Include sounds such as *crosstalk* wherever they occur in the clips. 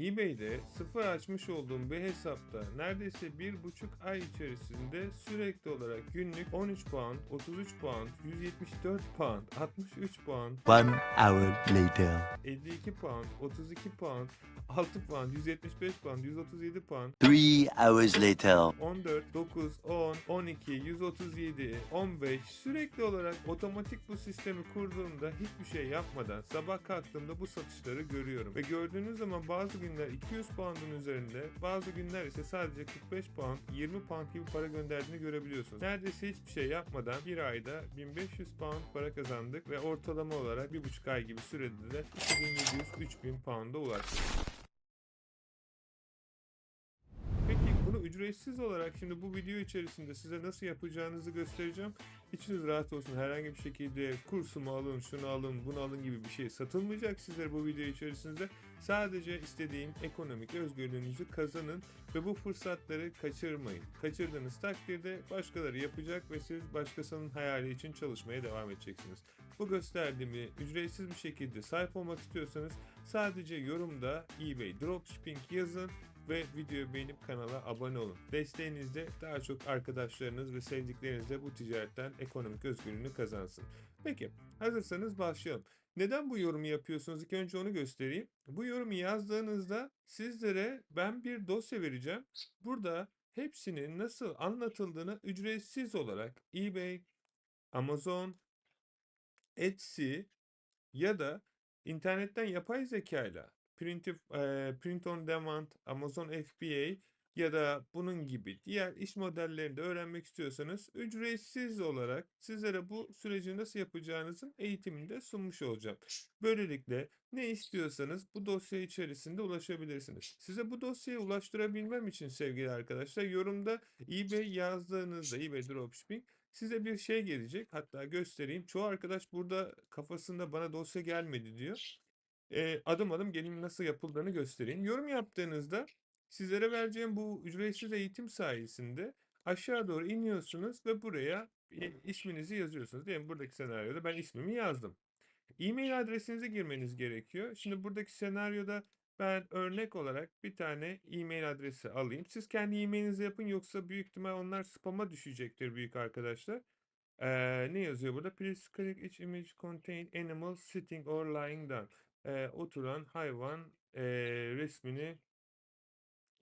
eBay'de sıfır açmış olduğum bir hesapta neredeyse bir buçuk ay içerisinde sürekli olarak günlük 13 pound, 33 pound, 174 pound, 63 pound, One hour later. 52 pound, 32 pound, 6 pound, 175 pound, 137 pound, Three hours later. 14, 9, 10, 12, 137, 15 sürekli olarak otomatik bu sistemi kurduğumda hiçbir şey yapmadan sabah kalktığımda bu satışları görüyorum. Ve gördüğünüz zaman bazı günler 200 pound'un üzerinde bazı günler ise sadece 45 pound, 20 pound gibi para gönderdiğini görebiliyorsunuz. Neredeyse hiçbir şey yapmadan bir ayda 1500 pound para kazandık ve ortalama olarak bir buçuk ay gibi sürede de 2700-3000 pound'a ulaştık. Peki bunu ücretsiz olarak şimdi bu video içerisinde size nasıl yapacağınızı göstereceğim. İçiniz rahat olsun. Herhangi bir şekilde kursumu alın, şunu alın, bunu alın gibi bir şey satılmayacak sizlere bu video içerisinde. Sadece istediğim ekonomik özgürlüğünüzü kazanın ve bu fırsatları kaçırmayın. Kaçırdığınız takdirde başkaları yapacak ve siz başkasının hayali için çalışmaya devam edeceksiniz. Bu gösterdiğimi ücretsiz bir şekilde sahip olmak istiyorsanız sadece yorumda eBay Dropshipping yazın ve videoyu beğenip kanala abone olun. Desteğinizle daha çok arkadaşlarınız ve sevdiklerinizle bu ticaretten ekonomik özgürlüğünü kazansın. Peki hazırsanız başlayalım. Neden bu yorumu yapıyorsunuz? İlk önce onu göstereyim. Bu yorumu yazdığınızda sizlere ben bir dosya vereceğim. Burada hepsinin nasıl anlatıldığını ücretsiz olarak eBay, Amazon, Etsy ya da internetten yapay zekayla print, eee, print on demand, Amazon FBA ya da bunun gibi diğer iş modellerini de öğrenmek istiyorsanız ücretsiz olarak sizlere bu süreci nasıl yapacağınızın eğitimini de sunmuş olacağım. Böylelikle ne istiyorsanız bu dosya içerisinde ulaşabilirsiniz. Size bu dosyayı ulaştırabilmem için sevgili arkadaşlar yorumda eBay yazdığınızda eBay Dropshipping size bir şey gelecek. Hatta göstereyim. Çoğu arkadaş burada kafasında bana dosya gelmedi diyor. Eee, adım adım gelin nasıl yapıldığını göstereyim. Yorum yaptığınızda sizlere vereceğim bu ücretsiz eğitim sayesinde aşağı doğru iniyorsunuz ve buraya e, isminizi yazıyorsunuz. Diyelim buradaki senaryoda ben ismimi yazdım. E-mail adresinizi girmeniz gerekiyor. Şimdi buradaki senaryoda ben örnek olarak bir tane e-mail adresi alayım. Siz kendi e-mailinizi yapın yoksa büyük ihtimal onlar spam'a düşecektir büyük arkadaşlar. Eee, ne yazıyor burada? Please click each image contain animal sitting or lying down. Eee, oturan hayvan eee, resmini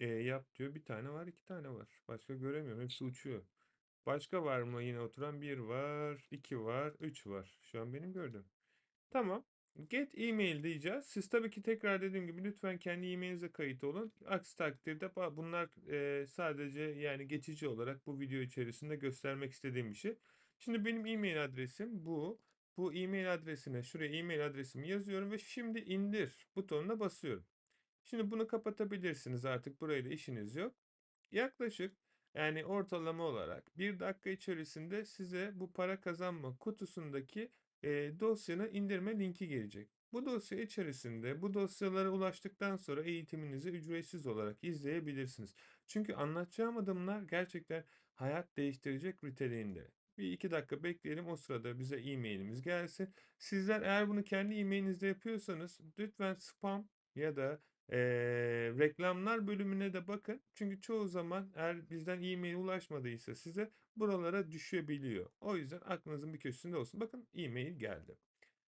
eee, yap diyor. Bir tane var, iki tane var. Başka göremiyorum. Hepsi uçuyor. Başka var mı yine oturan? Bir var, iki var, üç var. Şu an benim gördüğüm. Tamam. Get email diyeceğiz. Siz tabii ki tekrar dediğim gibi lütfen kendi e-mailinize kayıt olun. Aksi takdirde bunlar eee, sadece yani geçici olarak bu video içerisinde göstermek istediğim bir şey. Şimdi benim e-mail adresim bu. Bu e-mail adresine şuraya e-mail adresimi yazıyorum ve şimdi indir butonuna basıyorum. Şimdi bunu kapatabilirsiniz artık burayla işiniz yok. Yaklaşık yani ortalama olarak bir dakika içerisinde size bu para kazanma kutusundaki e, dosyanı indirme linki gelecek. Bu dosya içerisinde bu dosyalara ulaştıktan sonra eğitiminizi ücretsiz olarak izleyebilirsiniz. Çünkü anlatacağım adımlar gerçekten hayat değiştirecek niteliğinde. Bir iki dakika bekleyelim o sırada bize e-mailimiz gelsin. Sizler eğer bunu kendi e-mailinizde yapıyorsanız lütfen spam ya da eee, reklamlar bölümüne de bakın. Çünkü çoğu zaman eğer bizden e-mail ulaşmadıysa size buralara düşebiliyor. O yüzden aklınızın bir köşesinde olsun. Bakın e-mail geldi.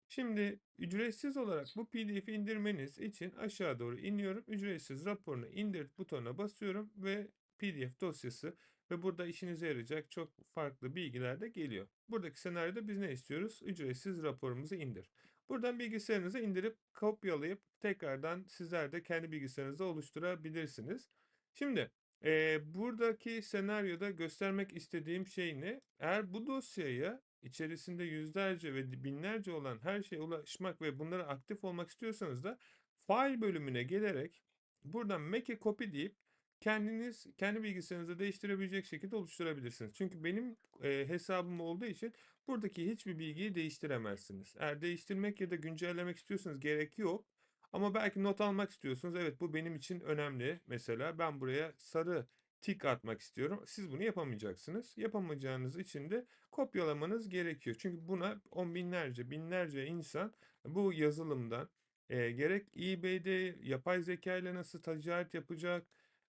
Şimdi ücretsiz olarak bu PDF'i indirmeniz için aşağı doğru iniyorum. Ücretsiz raporunu indir butonuna basıyorum ve PDF dosyası ve burada işinize yarayacak çok farklı bilgiler de geliyor. Buradaki senaryoda biz ne istiyoruz? Ücretsiz raporumuzu indir. Buradan bilgisayarınıza indirip kopyalayıp tekrardan sizler de kendi bilgisayarınızda oluşturabilirsiniz. Şimdi eee, buradaki senaryoda göstermek istediğim şey ne? Eğer bu dosyaya içerisinde yüzlerce ve binlerce olan her şeye ulaşmak ve bunlara aktif olmak istiyorsanız da file bölümüne gelerek buradan make a copy deyip kendiniz kendi bilgisayarınızda değiştirebilecek şekilde oluşturabilirsiniz. Çünkü benim e, hesabım olduğu için buradaki hiçbir bilgiyi değiştiremezsiniz. Eğer değiştirmek ya da güncellemek istiyorsanız gerek yok. Ama belki not almak istiyorsunuz. Evet bu benim için önemli. Mesela ben buraya sarı tik atmak istiyorum. Siz bunu yapamayacaksınız. Yapamayacağınız için de kopyalamanız gerekiyor. Çünkü buna on binlerce, binlerce insan bu yazılımdan Eee, gerek eBay'de yapay zeka ile nasıl ticaret yapacak,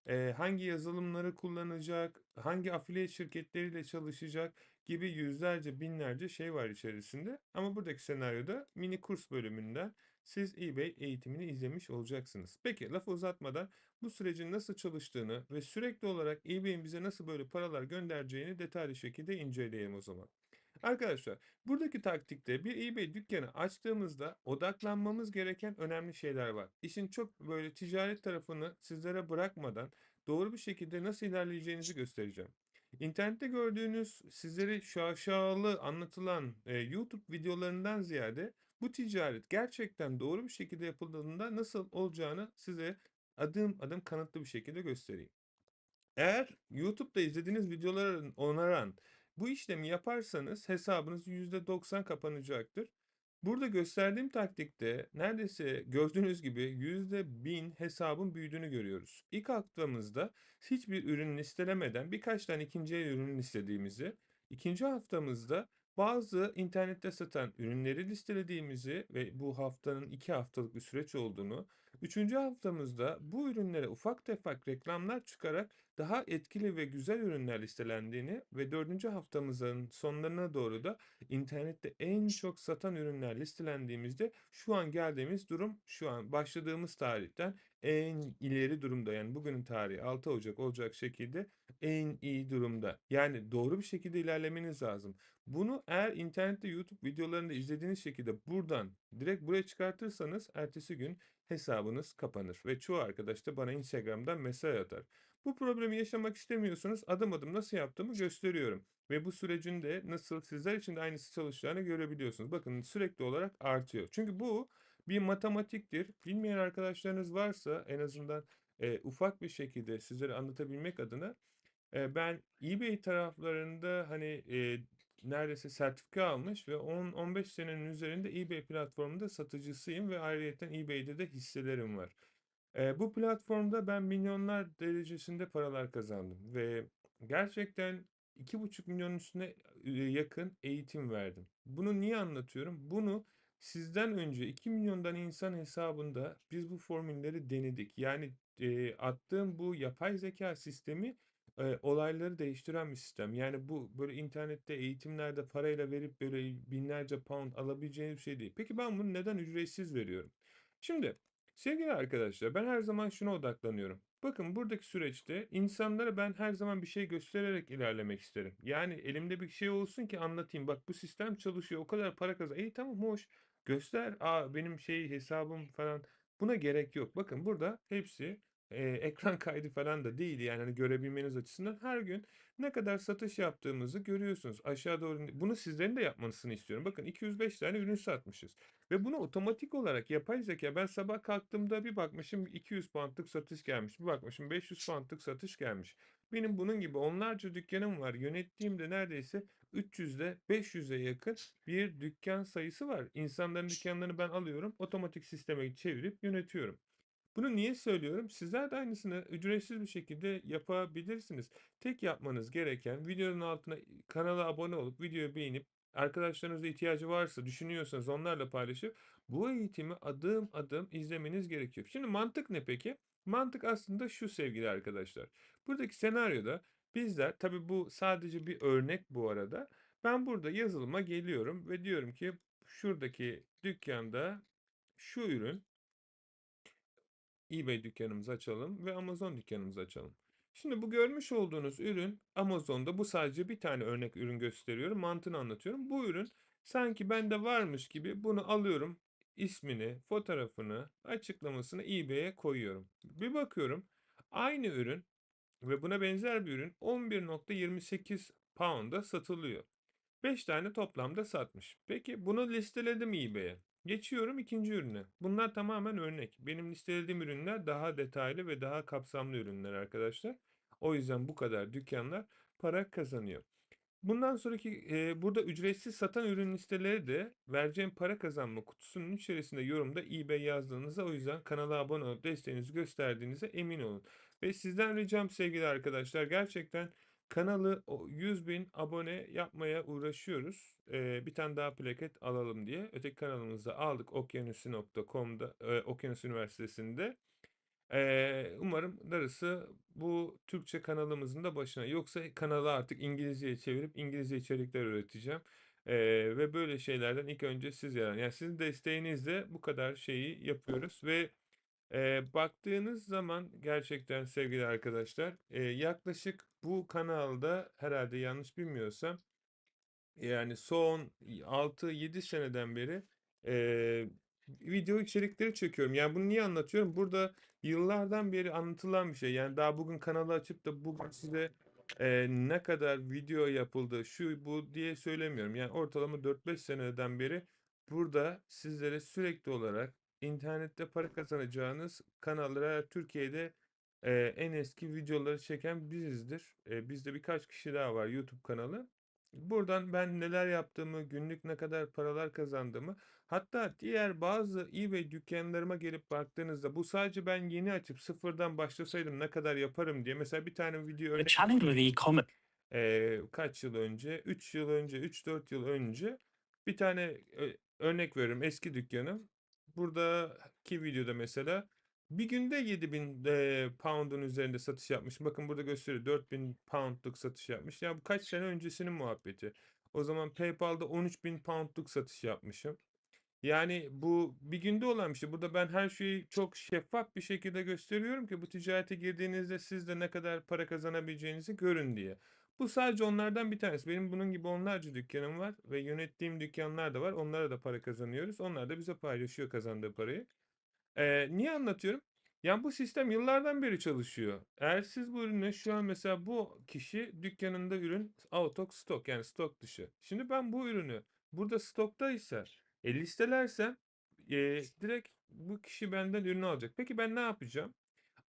eee, hangi yazılımları kullanacak, hangi affiliate şirketleriyle çalışacak gibi yüzlerce, binlerce şey var içerisinde. Ama buradaki senaryoda mini kurs bölümünden siz eBay eğitimini izlemiş olacaksınız. Peki lafı uzatmadan bu sürecin nasıl çalıştığını ve sürekli olarak eBay'in bize nasıl böyle paralar göndereceğini detaylı şekilde inceleyelim o zaman. Arkadaşlar, buradaki taktikte bir eBay dükkanı açtığımızda odaklanmamız gereken önemli şeyler var. İşin çok böyle ticaret tarafını sizlere bırakmadan doğru bir şekilde nasıl ilerleyeceğinizi göstereceğim. İnternette gördüğünüz sizlere şaşalı anlatılan e, YouTube videolarından ziyade bu ticaret gerçekten doğru bir şekilde yapıldığında nasıl olacağını size adım adım kanıtlı bir şekilde göstereyim. Eğer YouTube'da izlediğiniz videoları onaran bu işlemi yaparsanız hesabınız %90 kapanacaktır. Burada gösterdiğim taktikte neredeyse gördüğünüz gibi %1000 hesabın büyüdüğünü görüyoruz. İlk haftamızda hiçbir ürün listelemeden birkaç tane ikinci el ürün listediğimizi, ikinci haftamızda bazı internette satan ürünleri listelediğimizi ve bu haftanın iki haftalık bir süreç olduğunu, üçüncü haftamızda bu ürünlere ufak tefek reklamlar çıkarak daha etkili ve güzel ürünler listelendiğini ve dördüncü haftamızın sonlarına doğru da internette en çok satan ürünler listelendiğimizde şu an geldiğimiz durum şu an başladığımız tarihten en ileri durumda. Yani bugünün tarihi 6 Ocak olacak şekilde en iyi durumda. Yani doğru bir şekilde ilerlemeniz lazım. Bunu eğer internette YouTube videolarında izlediğiniz şekilde buradan direkt buraya çıkartırsanız ertesi gün hesabınız kapanır ve çoğu arkadaş da bana Instagram'dan mesaj atar. Bu problemi yaşamak istemiyorsanız adım adım nasıl yaptığımı gösteriyorum. Ve bu sürecin de nasıl sizler için de aynısı çalışacağını görebiliyorsunuz. Bakın sürekli olarak artıyor. Çünkü bu bir matematiktir. Bilmeyen arkadaşlarınız varsa en azından e, ufak bir şekilde sizlere anlatabilmek adına e, ben eBay taraflarında hani e, neredeyse sertifika almış ve 10-15 senenin üzerinde eBay platformunda satıcısıyım ve ayrıyeten eBay'de de hisselerim var. Eee, bu platformda ben milyonlar derecesinde paralar kazandım ve gerçekten iki buçuk milyonun üstüne, eee, yakın eğitim verdim. Bunu niye anlatıyorum? Bunu sizden önce iki milyondan insan hesabında biz bu formülleri denedik. Yani, eee, attığım bu yapay zeka sistemi, eee, olayları değiştiren bir sistem. Yani bu böyle internette eğitimlerde parayla verip böyle binlerce pound alabileceğiniz bir şey değil. Peki ben bunu neden ücretsiz veriyorum? Şimdi Sevgili arkadaşlar, ben her zaman şuna odaklanıyorum. Bakın buradaki süreçte insanlara ben her zaman bir şey göstererek ilerlemek isterim. Yani elimde bir şey olsun ki anlatayım. Bak bu sistem çalışıyor, o kadar para kazan. İyi tamam hoş. Göster. Aa benim şey hesabım falan. Buna gerek yok. Bakın burada hepsi e, *laughs* ekran kaydı falan da değil yani hani görebilmeniz açısından her gün ne kadar satış yaptığımızı görüyorsunuz. Aşağı doğru bunu sizlerin de yapmasını istiyorum. Bakın 205 tane ürün satmışız. Ve bunu otomatik olarak yapay zeka ben sabah kalktığımda bir bakmışım 200 poundlık satış gelmiş. Bir bakmışım 500 poundlık satış gelmiş. Benim bunun gibi onlarca dükkanım var. Yönettiğimde neredeyse 300'de 500'e yakın bir dükkan sayısı var. İnsanların dükkanlarını ben alıyorum, otomatik sisteme çevirip yönetiyorum. Bunu niye söylüyorum? Sizler de aynısını ücretsiz bir şekilde yapabilirsiniz. Tek yapmanız gereken videonun altına kanala abone olup videoyu beğenip arkadaşlarınızda ihtiyacı varsa düşünüyorsanız onlarla paylaşıp bu eğitimi adım adım izlemeniz gerekiyor. Şimdi mantık ne peki? Mantık aslında şu sevgili arkadaşlar. Buradaki senaryoda bizler tabii bu sadece bir örnek bu arada. Ben burada yazılıma geliyorum ve diyorum ki şuradaki dükkanda şu ürün eBay dükkanımızı açalım ve Amazon dükkanımızı açalım. Şimdi bu görmüş olduğunuz ürün Amazon'da bu sadece bir tane örnek ürün gösteriyorum. Mantığını anlatıyorum. Bu ürün sanki bende varmış gibi bunu alıyorum. ismini, fotoğrafını, açıklamasını eBay'e koyuyorum. Bir bakıyorum aynı ürün ve buna benzer bir ürün 11.28 pound'a satılıyor. 5 tane toplamda satmış. Peki bunu listeledim eBay'e. Geçiyorum ikinci ürüne. Bunlar tamamen örnek. Benim listelediğim ürünler daha detaylı ve daha kapsamlı ürünler arkadaşlar. O yüzden bu kadar dükkanlar para kazanıyor. Bundan sonraki e, burada ücretsiz satan ürün listeleri de vereceğim para kazanma kutusunun içerisinde yorumda eBay yazdığınızda o yüzden kanala abone olup desteğinizi gösterdiğinize emin olun. Ve sizden ricam sevgili arkadaşlar gerçekten kanalı o 100.000 abone yapmaya uğraşıyoruz. Eee, bir tane daha plaket alalım diye. Öteki kanalımızda aldık okyanusi.com'da, eee, Okyanus Üniversitesi'nde. Eee, umarım darısı bu Türkçe kanalımızın da başına. Yoksa kanalı artık İngilizceye çevirip İngilizce içerikler üreteceğim. Eee, ve böyle şeylerden ilk önce siz yaran. Yani sizin desteğinizle bu kadar şeyi yapıyoruz ve eee, baktığınız zaman gerçekten sevgili arkadaşlar eee, yaklaşık bu kanalda herhalde yanlış bilmiyorsam yani son 6-7 seneden beri eee, video içerikleri çekiyorum. Yani bunu niye anlatıyorum? Burada yıllardan beri anlatılan bir şey. Yani daha bugün kanalı açıp da bugün size eee, ne kadar video yapıldı, şu bu diye söylemiyorum. Yani ortalama 4-5 seneden beri burada sizlere sürekli olarak internette para kazanacağınız kanallara Türkiye'de eee, en eski videoları çeken bizizdir. Eee, bizde birkaç kişi daha var YouTube kanalı. Buradan ben neler yaptığımı, günlük ne kadar paralar kazandığımı, hatta diğer bazı eBay dükkanlarıma gelip baktığınızda bu sadece ben yeni açıp sıfırdan başlasaydım ne kadar yaparım diye mesela bir tane video örnek Eee, kaç yıl önce? 3 yıl önce, 3-4 yıl önce bir tane örnek veriyorum eski dükkânım. Buradaki videoda mesela bir günde 7.000 eee, pound'un üzerinde satış yapmış. Bakın burada gösteriyor 4.000 pound'luk satış yapmış. Ya bu kaç sene öncesinin muhabbeti. O zaman PayPal'da 13.000 pound'luk satış yapmışım. Yani bu bir günde olan bir şey. Burada ben her şeyi çok şeffaf bir şekilde gösteriyorum ki bu ticarete girdiğinizde siz de ne kadar para kazanabileceğinizi görün diye. Bu sadece onlardan bir tanesi. Benim bunun gibi onlarca dükkanım var ve yönettiğim dükkanlar da var. Onlara da para kazanıyoruz. Onlar da bize paylaşıyor kazandığı parayı. Eee, niye anlatıyorum? Yani bu sistem yıllardan beri çalışıyor. Eğer siz bu ürünü şu an mesela bu kişi dükkanında ürün out of stock yani stok dışı. Şimdi ben bu ürünü burada stoktaysa e, listelersem eee, direkt bu kişi benden ürünü alacak. Peki ben ne yapacağım?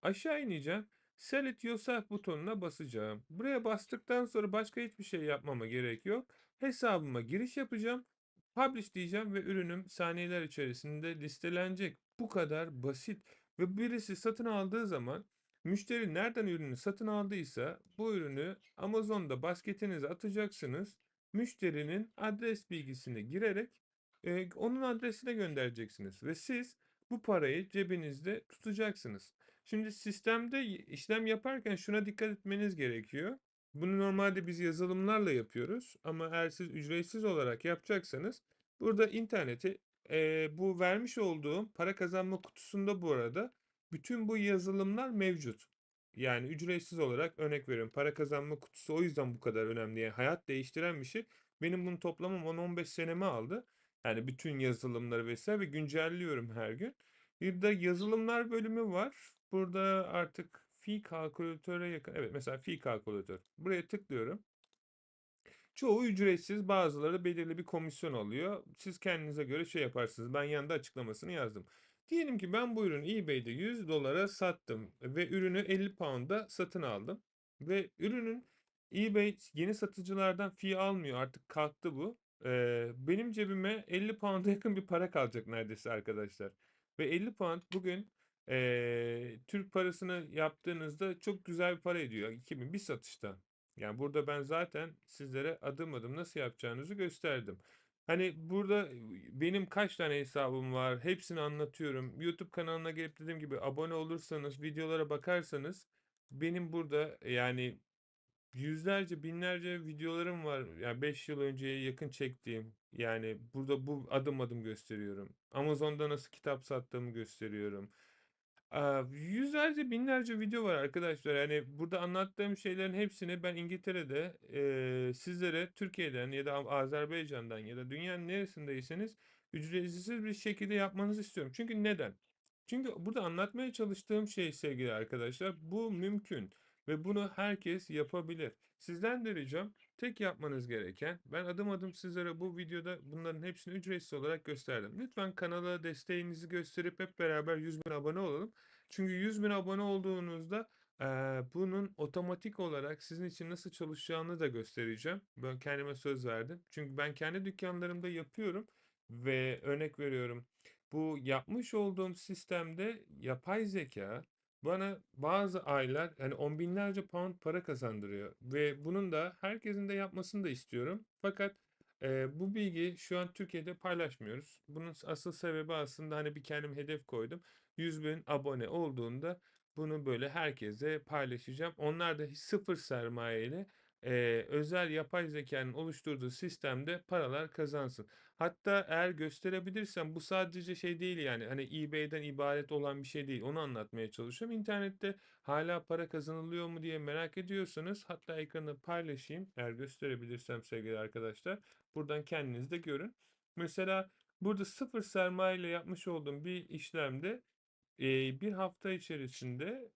Aşağı ineceğim. Sell it yourself butonuna basacağım. Buraya bastıktan sonra başka hiçbir şey yapmama gerek yok. Hesabıma giriş yapacağım. Publish diyeceğim ve ürünüm saniyeler içerisinde listelenecek. Bu kadar basit. Ve birisi satın aldığı zaman müşteri nereden ürünü satın aldıysa bu ürünü Amazon'da basketinize atacaksınız. Müşterinin adres bilgisini girerek e, onun adresine göndereceksiniz ve siz bu parayı cebinizde tutacaksınız. Şimdi sistemde işlem yaparken şuna dikkat etmeniz gerekiyor. Bunu normalde biz yazılımlarla yapıyoruz ama eğer siz ücretsiz olarak yapacaksanız burada internete e, bu vermiş olduğum para kazanma kutusunda bu arada bütün bu yazılımlar mevcut. Yani ücretsiz olarak örnek veriyorum. Para kazanma kutusu o yüzden bu kadar önemli. Yani hayat değiştiren bir şey. Benim bunun toplamım 10-15 senemi aldı. Yani bütün yazılımları vesaire ve güncelliyorum her gün. Bir de yazılımlar bölümü var. Burada artık fi kalkülatöre yakın. Evet mesela fi kalkülatör. Buraya tıklıyorum. Çoğu ücretsiz, bazıları belirli bir komisyon alıyor. Siz kendinize göre şey yaparsınız. Ben yanında açıklamasını yazdım. Diyelim ki ben bu ürünü eBay'de 100 dolara sattım ve ürünü 50 pound'a satın aldım. Ve ürünün eBay yeni satıcılardan fee almıyor. Artık kalktı bu. Ee, benim cebime 50 pound'a yakın bir para kalacak neredeyse arkadaşlar. Ve 50 pound bugün ee, Türk parasını yaptığınızda çok güzel bir para ediyor. 2000 bir satışta. Yani burada ben zaten sizlere adım adım nasıl yapacağınızı gösterdim. Hani burada benim kaç tane hesabım var, hepsini anlatıyorum. YouTube kanalına gelip dediğim gibi abone olursanız, videolara bakarsanız benim burada yani yüzlerce, binlerce videolarım var. Yani 5 yıl önceye yakın çektiğim. Yani burada bu adım adım gösteriyorum. Amazon'da nasıl kitap sattığımı gösteriyorum. Yüzlerce binlerce video var arkadaşlar. Yani burada anlattığım şeylerin hepsini ben İngiltere'de eee, sizlere Türkiye'den ya da Azerbaycan'dan ya da dünyanın neresindeyseniz ücretsiz bir şekilde yapmanızı istiyorum. Çünkü neden? Çünkü burada anlatmaya çalıştığım şey sevgili arkadaşlar bu mümkün ve bunu herkes yapabilir. Sizden de ricam tek yapmanız gereken ben adım adım sizlere bu videoda bunların hepsini ücretsiz olarak gösterdim. Lütfen kanala desteğinizi gösterip hep beraber 100 bin abone olalım. Çünkü 100 bin abone olduğunuzda eee, bunun otomatik olarak sizin için nasıl çalışacağını da göstereceğim. Ben kendime söz verdim. Çünkü ben kendi dükkanlarımda yapıyorum ve örnek veriyorum. Bu yapmış olduğum sistemde yapay zeka bana bazı aylar yani on binlerce pound para kazandırıyor ve bunun da herkesin de yapmasını da istiyorum. Fakat e, bu bilgi şu an Türkiye'de paylaşmıyoruz. Bunun asıl sebebi aslında hani bir kendim hedef koydum. 100 bin abone olduğunda bunu böyle herkese paylaşacağım. Onlar da sıfır sermayeyle e, özel yapay zekanın oluşturduğu sistemde paralar kazansın. Hatta eğer gösterebilirsem bu sadece şey değil yani hani eBay'den ibaret olan bir şey değil. Onu anlatmaya çalışıyorum. İnternette hala para kazanılıyor mu diye merak ediyorsanız hatta ekranı paylaşayım eğer gösterebilirsem sevgili arkadaşlar. Buradan kendiniz de görün. Mesela burada sıfır sermaye ile yapmış olduğum bir işlemde e, bir hafta içerisinde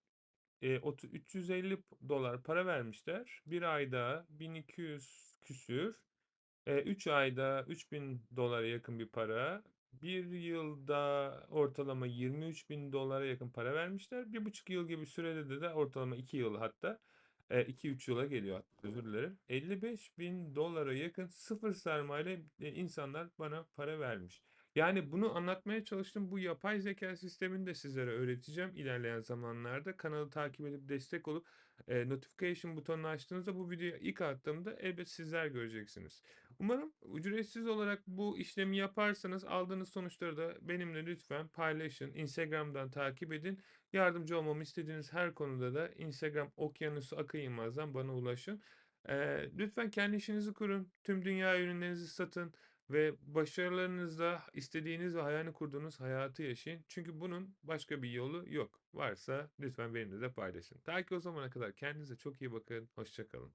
e, otu- 350 dolar para vermişler. Bir ayda 1200 küsür. 3 ayda 3000 dolara yakın bir para. Bir yılda ortalama 23 bin dolara yakın para vermişler. Bir buçuk yıl gibi sürede de, ortalama 2 yıl hatta 2-3 yıla geliyor özür dilerim. 55 bin dolara yakın sıfır sermayeyle e, insanlar bana para vermiş. Yani bunu anlatmaya çalıştım. Bu yapay zeka sistemini de sizlere öğreteceğim ilerleyen zamanlarda. Kanalı takip edip destek olup e, notification butonunu açtığınızda bu videoyu ilk attığımda elbet sizler göreceksiniz. Umarım ücretsiz olarak bu işlemi yaparsanız aldığınız sonuçları da benimle lütfen paylaşın. Instagram'dan takip edin. Yardımcı olmamı istediğiniz her konuda da Instagram Okyanusu Akın bana ulaşın. Ee, lütfen kendi işinizi kurun. Tüm dünya ürünlerinizi satın ve başarılarınızla istediğiniz ve hayalini kurduğunuz hayatı yaşayın. Çünkü bunun başka bir yolu yok. Varsa lütfen benimle de paylaşın. Ta ki o zamana kadar kendinize çok iyi bakın. Hoşçakalın.